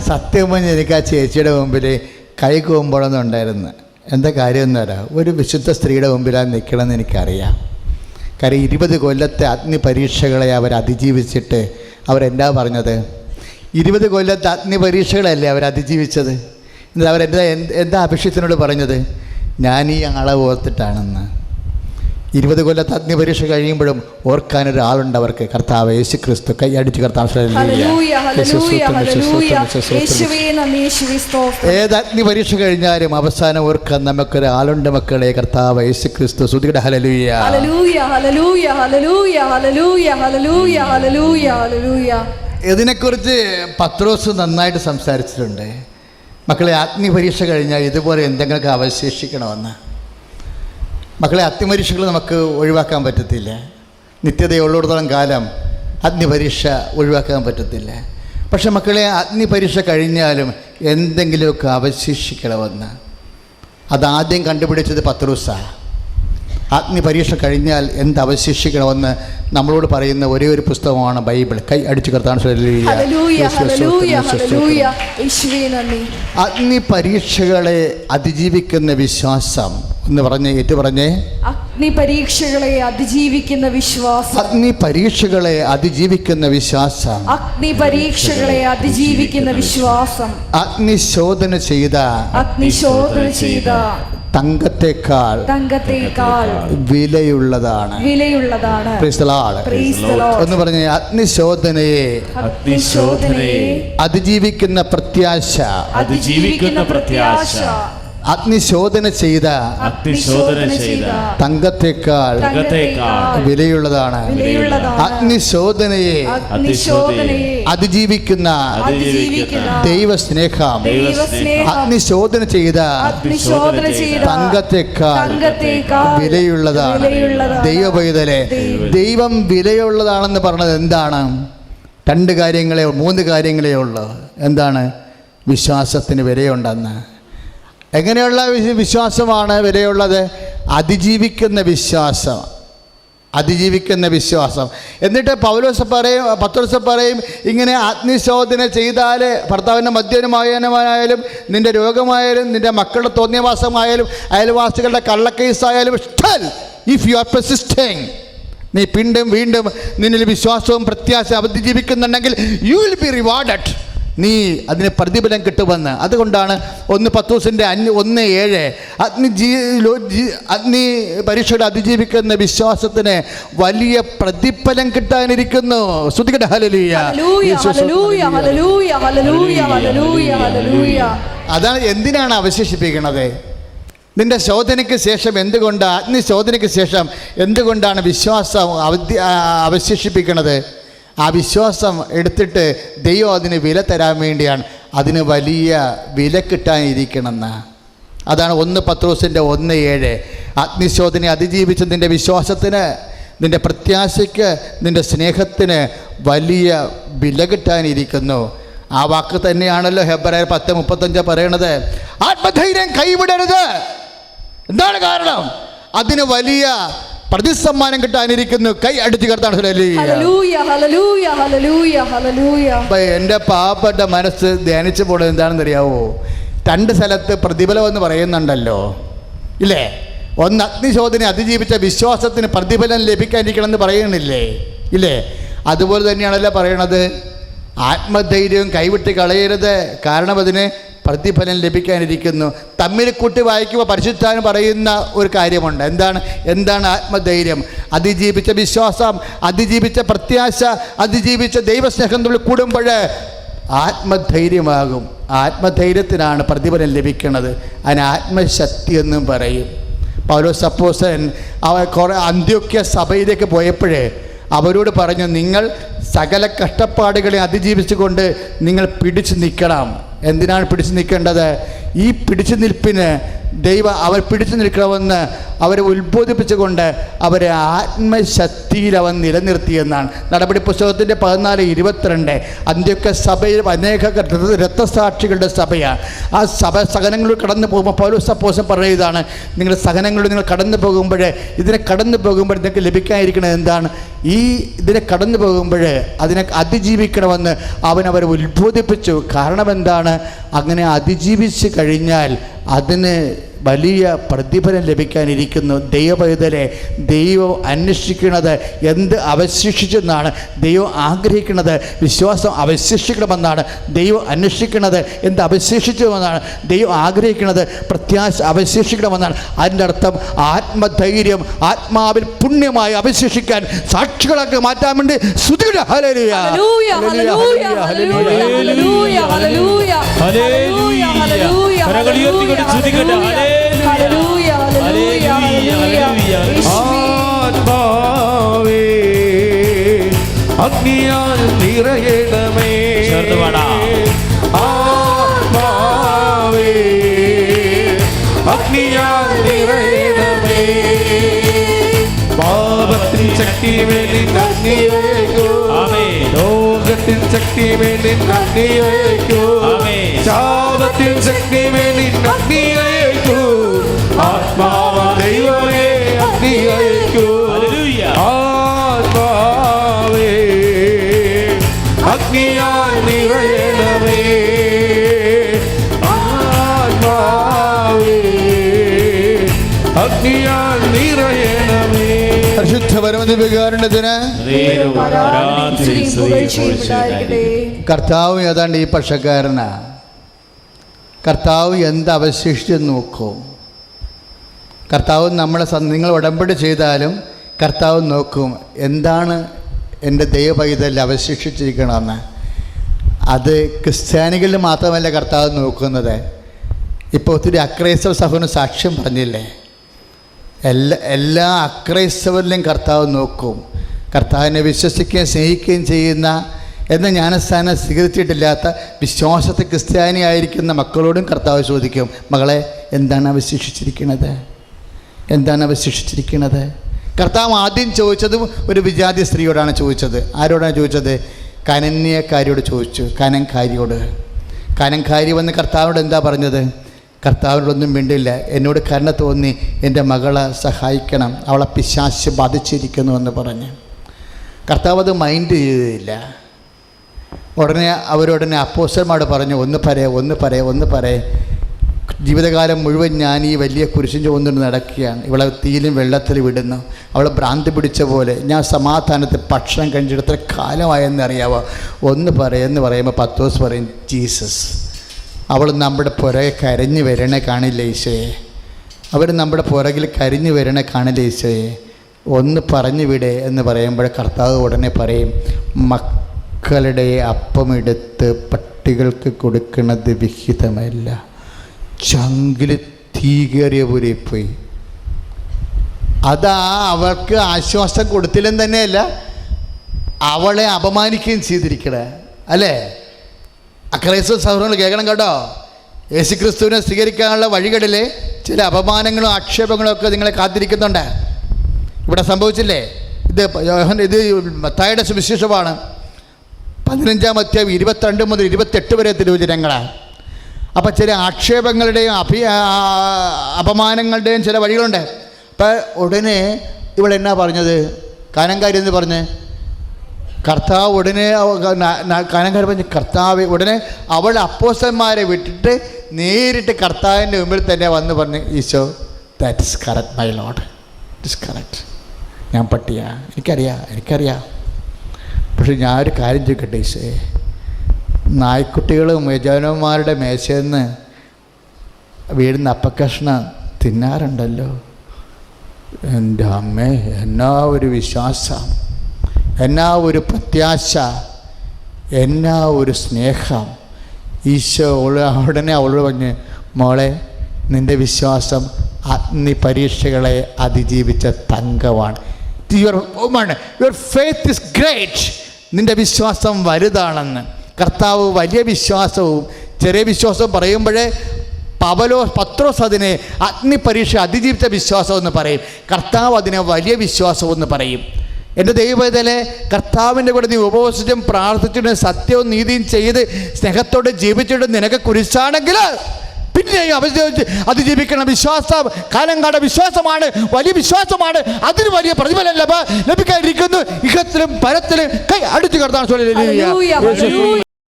സത്യം പറഞ്ഞ് എനിക്ക് ആ ചേച്ചിയുടെ മുമ്പിൽ കൈ കൂമ്പോഴൊന്നും ഉണ്ടായിരുന്നു എന്താ കാര്യം എന്ന് പറയാം ഒരു വിശുദ്ധ സ്ത്രീയുടെ മുമ്പിലാണ് നിൽക്കണമെന്ന് എനിക്കറിയാം. കാര്യം ഇരുപത് കൊല്ലത്തെ അഗ്നി പരീക്ഷകളെ അവർ അതിജീവിച്ചിട്ട് അവരെന്താ പറഞ്ഞത്? ഇരുപത് കൊല്ലത്തെ അഗ്നി പരീക്ഷകളല്ലേ അവർ അതിജീവിച്ചത്? അവരെന്താ എന്ത്- എന്താ അഭിഷേകത്തിനോട് പറഞ്ഞത്? ഞാൻ ഈ ആളെ ഓർത്തിട്ടാണെന്ന്. ഇരുപത് കൊല്ലത്തെ അഗ്നി പരീക്ഷ കഴിയുമ്പോഴും ഓർക്കാനൊരാളുണ്ട് അവർക്ക്. കർത്താവ് യേശു ക്രിസ്തു കൈയടിച്ച് കർത്താവ് ഏത് അഗ്നി പരീക്ഷ കഴിഞ്ഞാലും അവസാനം ഓർക്കാൻ നമുക്കൊരാളുണ്ട് മക്കളെ. കർത്താവ് യേശു ക്രിസ്തു ശ്രുതിയുടെ ഹലലൂയ ഇതിനെക്കുറിച്ച് പത്രോസ് നന്നായിട്ട് സംസാരിച്ചിട്ടുണ്ട്. മക്കളെ അഗ്നി പരീക്ഷ കഴിഞ്ഞാൽ ഇതുപോലെ എന്തെങ്കിലുമൊക്കെ അവശേഷിക്കണമെന്ന്. മക്കളെ അത്യപരീക്ഷകൾ നമുക്ക് ഒഴിവാക്കാൻ പറ്റത്തില്ല. നിത്യതയുള്ളിടത്തോളം കാലം അഗ്നിപരീക്ഷ ഒഴിവാക്കാൻ പറ്റത്തില്ല. പക്ഷെ മക്കളെ അഗ്നിപരീക്ഷ കഴിഞ്ഞാലും എന്തെങ്കിലുമൊക്കെ അവശേഷിക്കണമെന്ന്. അതാദ്യം കണ്ടുപിടിച്ചത് പത്രോസ. അഗ്നി പരീക്ഷ കഴിഞ്ഞാൽ എന്ത് അവശേഷിക്കണമെന്ന് നമ്മളോട് പറയുന്ന ഒരേ ഒരു പുസ്തകമാണ് ബൈബിൾ. കൈ അടിച്ചു കർത്താണ് അഗ്നിപരീക്ഷകളെ അതിജീവിക്കുന്ന വിശ്വാസം എന്ന് പറഞ്ഞ് ഏറ്റു പറഞ്ഞേ അഗ്നി പരീക്ഷകളെ അതിജീവിക്കുന്ന വിശ്വാസം. അഗ്നി പരീക്ഷകളെ അതിജീവിക്കുന്ന വിശ്വാസം. അഗ്നി പരീക്ഷകളെ അതിജീവിക്കുന്ന വിശ്വാസം. അഗ്നിശോധന ചെയ്ത അഗ്നിശോധന ചെയ്ത തങ്കത്തെക്കാൾ തങ്കത്തേക്കാൾ വിലയുള്ളതാണ്. വിലയുള്ളതാണ്. എന്ന് പറഞ്ഞ അഗ്നിശോധനയെ അഗ്നിശോധനയെ അതിജീവിക്കുന്ന പ്രത്യാശ. അതിജീവിക്കുന്ന പ്രത്യാശ. അഗ്നിശോധന ചെയ്ത അഗ്നിശോധന ചെയ്ത തങ്കത്തെക്കാൾ വിലയുള്ളതാണ്. അഗ്നിശോധനയെ അതിജീവിക്കുന്ന ദൈവസ്നേഹം. അഗ്നിശോധന ചെയ്ത തങ്കത്തെക്കാൾ വിലയുള്ളതാണ്. വിലയുള്ളതാണ്. ദൈവപൈതലെ ദൈവം വിലയുള്ളതാണെന്ന് പറഞ്ഞത് എന്താണ്? രണ്ട് കാര്യങ്ങളെ മൂന്ന് കാര്യങ്ങളെ ഉള്ളൂ. എന്താണ്? വിശ്വാസത്തിന് വിലയുണ്ടെന്ന്. എങ്ങനെയുള്ള വിശ്വ- വിശ്വാസമാണ് വിലയുള്ളത്? അതിജീവിക്കുന്ന വിശ്വാസം. അതിജീവിക്കുന്ന വിശ്വാസം. എന്നിട്ട് പൗലോസ് പറയും പത്രോസ് പറയും ഇങ്ങനെ അഗ്നിശോധന ചെയ്താൽ ഭർത്താവിന്റെ മദ്യനുമായാലും നിന്റെ രോഗമായാലും നിന്റെ മക്കളുടെ തോന്നിയവാസമായാലും അയൽവാസികളുടെ കള്ളക്കേസായാലും ഇഷ്ടൽ. ഇഫ് യു ആർ പെസിസ്റ്റിങ് നീ പിണ്ടും വീണ്ടും നിന്നിൽ വിശ്വാസവും പ്രത്യാശ അതിജീവിക്കുന്നുണ്ടെങ്കിൽ യു വിൽ ബി റിവാർഡഡ് നീ അതിന് പ്രതിഫലം കിട്ടുമെന്ന്. അതുകൊണ്ടാണ് ഒന്ന് പത്തൂസിന്റെ അഞ്ഞ് ഒന്ന് ഏഴ്. അഗ്നി ജീ അഗ്നി പരീക്ഷയുടെ അതിജീവിക്കുന്ന വിശ്വാസത്തിന് വലിയ പ്രതിഫലം കിട്ടാനിരിക്കുന്നു. ശ്രുതികട ഹലലൂയ അതാണ് എന്തിനാണ് അവശേഷിപ്പിക്കുന്നത് നിന്റെ ശോധനയ്ക്ക് ശേഷം എന്തുകൊണ്ട് അഗ്നി ശോധനയ്ക്ക് ശേഷം എന്തുകൊണ്ടാണ് വിശ്വാസം അവശേഷിപ്പിക്കുന്നത് ആ വിശ്വാസം എടുത്തിട്ട് ദൈവം അതിന് വില തരാൻ വേണ്ടിയാണ്. അതിന് വലിയ വില കിട്ടാനിരിക്കണമെന്ന്. അതാണ് ഒന്ന് പത്രോസിന്റെ ഒന്ന് ഏഴ്. അഗ്നിശോധന അതിജീവിച്ച് നിന്റെ വിശ്വാസത്തിന് നിന്റെ പ്രത്യാശയ്ക്ക് നിന്റെ സ്നേഹത്തിന് വലിയ വില കിട്ടാനിരിക്കുന്നു. ആ വാക്ക് തന്നെയാണല്ലോ ഹെബ്രായർ പത്ത് മുപ്പത്തഞ്ച് പറയണത്. ആത്മധൈര്യം കൈവിടരുത്. എന്താണ് കാരണം? അതിന് വലിയ പ്രതിസമ്മാനം കിട്ടാനിരിക്കുന്നു. കൈ അടിച്ചു അപ്പം എന്റെ പാവപ്പെട്ട മനസ്സ് ധ്യാനിച്ചു പോണത് എന്താണെന്ന് അറിയാവോ രണ്ട് സ്ഥലത്ത് പ്രതിഫലം എന്ന് പറയുന്നുണ്ടല്ലോ. ഇല്ലേ? ഒന്ന് അഗ്നിശോധന അതിജീവിച്ച വിശ്വാസത്തിന് പ്രതിഫലം ലഭിക്കാനിരിക്കണം എന്ന് പറയണില്ലേ ഇല്ലേ? അതുപോലെ തന്നെയാണല്ലോ പറയണത്. ആത്മധൈര്യം കൈവിട്ട് കളയരുത്. കാരണം അതിന് പ്രതിഫലം ലഭിക്കാനിരിക്കുന്നു. തമ്മിൽ കൂട്ടി വായിക്കുമ്പോൾ പരിശുദ്ധാൻ പറയുന്ന ഒരു കാര്യമുണ്ട്. എന്താണ്? എന്താണ് ആത്മധൈര്യം? അതിജീവിച്ച വിശ്വാസം അതിജീവിച്ച പ്രത്യാശ അതിജീവിച്ച ദൈവസ്നേഹം തമ്മിൽ കൂടുമ്പോൾ ആത്മധൈര്യമാകും. ആത്മധൈര്യത്തിനാണ് പ്രതിഫലം ലഭിക്കുന്നത്. അതിന് ആത്മശക്തി എന്നും പറയും. പൗലോ സപ്പോസൻ അവ കുറേ അന്ത്യോക്യ സഭയിലേക്ക് പോയപ്പോഴേ അവരോട് പറഞ്ഞു നിങ്ങൾ സകല കഷ്ടപ്പാടുകളെ അതിജീവിച്ചുകൊണ്ട് നിങ്ങൾ പിടിച്ചു നിൽക്കണം. എന്തിനാണ് പിടിച്ചു നിൽക്കേണ്ടത്? ഈ പിടിച്ചു നിൽപ്പിന് ദൈവം അവർ പിടിച്ചു നിൽക്കണമെന്ന് അവരെ ഉത്ബോധിപ്പിച്ചുകൊണ്ട് അവരെ ആത്മശക്തിയിൽ അവൻ നിലനിർത്തിയെന്നാണ് നടപടി പുസ്തകത്തിന്റെ പതിനാല് ഇരുപത്തിരണ്ട്. അന്ത്യൊക്കെ സഭയിൽ അനേക രക്ത- രക്തസാക്ഷികളുടെ സഭയാണ്. ആ സഭ സഹനങ്ങളിൽ കടന്നു പോകുമ്പോൾ പൗലോസ് അപ്പോസം പറയുന്നതാണ് നിങ്ങൾ സഹനങ്ങളിൽ നിങ്ങൾ കടന്നു പോകുമ്പോൾ ഇതിനെ കടന്നു പോകുമ്പോൾ നിങ്ങൾക്ക് ലഭിക്കാതിരിക്കുന്നത് എന്താണ്? ഈ ഇതിനെ കടന്നു പോകുമ്പോൾ അതിനെ അതിജീവിക്കണമെന്ന് അവൻ അവരെ ഉത്ബോധിപ്പിച്ചു. കാരണം എന്താണ്? അങ്ങനെ അതിജീവിച്ച് കഴിഞ്ഞാൽ അതിന് വലിയ പ്രതിഫലം ലഭിക്കാനിരിക്കുന്നു. ദൈവപൈതലെ ദൈവം അന്വേഷിക്കുന്നത് എന്ത് അവശേഷിച്ചെന്നാണ് ദൈവം ആഗ്രഹിക്കുന്നത് വിശ്വാസം അവശേഷിക്കണമെന്നാണ് ദൈവം അന്വേഷിക്കുന്നത് എന്ത് അവശേഷിച്ചുവെന്നാണ് ദൈവം ആഗ്രഹിക്കുന്നത് പ്രത്യാശ അവശേഷിക്കണമെന്നാണ്. അതിന്റെ അർത്ഥം ആത്മധൈര്യം ആത്മാവിൽ പുണ്യമായി അവശേഷിക്കാൻ സാക്ഷികളാക്കി മാറ്റാൻ വേണ്ടി ഹല്ലേലൂയ, ഹല്ലേലൂയ, കരങ്ങൾ ഉയർത്തിക്കൊണ്ട് സ്തുതിക്കട്ടെ. Hallelujah, hallelujah, hallelujah, hallelujah, hallelujah. യേശുവേ, ആത്മാവേ അഗ്നിയാൽ നിറയണമേ ചേർന്ന് പാടാം. ആത്മാവേ അഗ്നിയാൽ നിറയണമേ പാപത്തിൻ ശക്തി വേണ്ടി അഗ്നിയേക്കോ ആമേൻ. ലോകത്തിൻ ശക്തി വേണ്ടി അഗ്നിയേക്കോ ആമേൻ. ശാപത്തിൻ ശക്തി വേണ്ടി അഗ്നിയേക്കോ ആത്മാവ ദൈവമേ അഗ്നിയേക്കോ ഹല്ലേലൂയ. ആത്മാവേ അഗ്നിയാൽ നിറയണമേ ആത്മാവേ അഗ്നിയാൽ നിറയണമേ പരിശുദ്ധ ഉണ്ടായിരിക്കട്ടെ. കർത്താവ് ഏതാണ്ട് ഈ പക്ഷക്കാരനാ. കർത്താവ് എന്ത് അവശേഷിച്ചെന്ന് നോക്കൂ. കർത്താവ് നമ്മളെ നിങ്ങൾ ഉടമ്പടി ചെയ്താലും കർത്താവ് നോക്കും എന്താണ് എന്റെ ദൈവപൈതൽ അവശേഷിച്ചിരിക്കണമെന്ന് അത് ക്രിസ്ത്യാനികളിൽ മാത്രമല്ല കർത്താവ് നോക്കുന്നത്. ഇപ്പോൾ ഒത്തിരി അക്രൈസ്തവ സഹോദരൻ സാക്ഷ്യം പറഞ്ഞില്ലേ? എല്ലാ എല്ലാ അക്രൈസ്തവരിലും കർത്താവ് നോക്കും. കർത്താവിനെ വിശ്വസിക്കുകയും സ്നേഹിക്കുകയും ചെയ്യുന്ന എന്ന ജ്ഞാനസ്ഥാനം സ്വീകരിച്ചിട്ടില്ലാത്ത വിശ്വാസത്തെ ക്രിസ്ത്യാനി ആയിരിക്കുന്ന മക്കളോടും കർത്താവ് ചോദിക്കും മകളെ എന്താണ് അവശേഷിച്ചിരിക്കുന്നത്? എന്താണ് അവശേഷിച്ചിരിക്കുന്നത്? കർത്താവ് ആദ്യം ചോദിച്ചതും ഒരു വിജാതി സ്ത്രീയോടാണ് ചോദിച്ചത്. ആരോടാണ് ചോദിച്ചത്? കനന്യക്കാരിയോട് ചോദിച്ചു. കനംകാരിയോട് കനംകാരി വന്ന് കർത്താവിനോട് എന്താ പറഞ്ഞത്? കർത്താവിനോടൊന്നും മിണ്ടില്ല. എന്നോട് കരുണ തോന്നി എന്റെ മകളെ സഹായിക്കണം. അവളെ പിശാശ് ബാധിച്ചിരിക്കുന്നു എന്ന് പറഞ്ഞ്. കർത്താവ് അത് മൈൻഡ് ചെയ്തില്ല. ഉടനെ അവരുടനെ അപ്പോസ്റ്റർമാരോട് പറഞ്ഞു ഒന്ന് പറയേ ഒന്ന് പറയേ ഒന്ന് പറയേ. ജീവിതകാലം മുഴുവൻ ഞാൻ ഈ വലിയ കുരിശും ചുവന്നുകൊണ്ട് നടക്കുകയാണ്. ഇവളെ തീയിലും വെള്ളത്തിൽ വിടുന്നു അവളെ ഭ്രാന്തി പിടിച്ച പോലെ. ഞാൻ സമാധാനത്തിൽ ഭക്ഷണം കഴിച്ചിട്ട് എത്ര കാലമായെന്ന് അറിയാവോ ഒന്ന് പറയുമെന്ന് പറയുമ്പോൾ പത്തോസ് പറയും ജീസസ്. അവൾ നമ്മുടെ പുറകെ കരഞ്ഞു വരണേ കാണില്ല ഈശോയെ അവർ നമ്മുടെ പുറകിൽ കരിഞ്ഞു വരണേ കാണില്ല ഈശോയെ ഒന്ന് പറഞ്ഞു വിടേ എന്ന് പറയുമ്പോൾ കർത്താവ് ഉടനെ പറയും മക്കളുടെ അപ്പമെടുത്ത് പട്ടികൾക്ക് കൊടുക്കുന്നത് വിഹിതമല്ല. ചങ്കിൽ തീ കയറിയ പോലെ പോയി. അതാ അവൾക്ക് ആശ്വാസം കൊടുത്തില്ലെന്ന് തന്നെയല്ല അവളെ അപമാനിക്കുകയും ചെയ്തിരിക്കണേ. അല്ലേ? അക്രൈസ്തവ സഹോദരങ്ങൾ കേൾക്കണം കേട്ടോ. യേശു ക്രിസ്തുവിനെ സ്വീകരിക്കാനുള്ള വഴികളിൽ ചില അപമാനങ്ങളും ആക്ഷേപങ്ങളും ഒക്കെ നിങ്ങളെ കാത്തിരിക്കുന്നുണ്ട്. ഇവിടെ സംഭവിച്ചില്ലേ? ഇത് ഇത് മത്തായുടെ സുവിശേഷമാണ്. പതിനഞ്ചാം അധ്യായം ഇരുപത്തിരണ്ട് മുതൽ ഇരുപത്തെട്ട് വരെ തിരുവചനങ്ങളാണ്. അപ്പം ചില ആക്ഷേപങ്ങളുടെയും അഭി അപമാനങ്ങളുടെയും ചില വഴികളുണ്ട്. അപ്പം ഉടനെ ഇവിടെ എന്നാ പറഞ്ഞത്? കാനംകാരി എന്ന് പറഞ്ഞ്? കർത്താവ് ഉടനെ കാനം പറഞ്ഞ് കർത്താവ് ഉടനെ അവൾ അപ്പോസന്മാരെ വിട്ടിട്ട് നേരിട്ട് കർത്താവിന്റെ മുമ്പിൽ തന്നെ വന്ന് പറഞ്ഞ് Isho that is correct my lord it is correct ഞാൻ പട്ടിയാ എനിക്കറിയാം എനിക്കറിയാം. പക്ഷേ ഞാൻ ഒരു കാര്യം ചോദിക്കട്ടെ ഈശോയെ നായ്ക്കുട്ടികളും യജമാനന്മാരുടെ മേശയിൽ നിന്ന് വീടുന്ന അപ്പക്കഷ്ണ തിന്നാറുണ്ടല്ലോ? എന്റെ അമ്മേ എന്നാ ഒരു വിശ്വാസം. എന്നാ ഒരു പ്രത്യാശ എന്നാ ഒരു സ്നേഹം. ഈശോ ഉടനെ അവളോട് പറഞ്ഞ് മോളെ നിന്റെ വിശ്വാസം അഗ്നി പരീക്ഷകളെ അതിജീവിച്ച തങ്കമാണ്. യുവർ ഫെയ്ത്ത് ഇസ് ഗ്രേറ്റ് നിന്റെ വിശ്വാസം വലുതാണെന്ന്. കർത്താവ് വലിയ വിശ്വാസവും ചെറിയ വിശ്വാസവും പറയുമ്പോഴേ പവലോ പത്രോസ് അതിനെ അഗ്നിപരീക്ഷ അതിജീവിച്ച വിശ്വാസം എന്ന് പറയും. കർത്താവ് അതിനെ വലിയ വിശ്വാസം എന്ന് പറയും. എന്റെ ദൈവത്തിലെ കർത്താവിന്റെ കൂടെ നീ ഉപവസിച്ചും പ്രാർത്ഥിച്ചിട്ടും സത്യവും നീതിയും ചെയ്ത് സ്നേഹത്തോടെ ജീവിച്ചിട്ടും നിനക്ക് കുരിശാണെങ്കിൽ പിന്നെയും അവശേഷിച്ച് അതിജീവിക്കണം വിശ്വാസം കാലം കാട വിശ്വാസമാണ് വലിയ വിശ്വാസമാണ്. അതിന് വലിയ പ്രതിഫലം ലഭ ലഭിക്കാതിരിക്കുന്നു ഇഹത്തിലും പരത്തിലും കൈ അടിച്ചു കിടത്താൻ.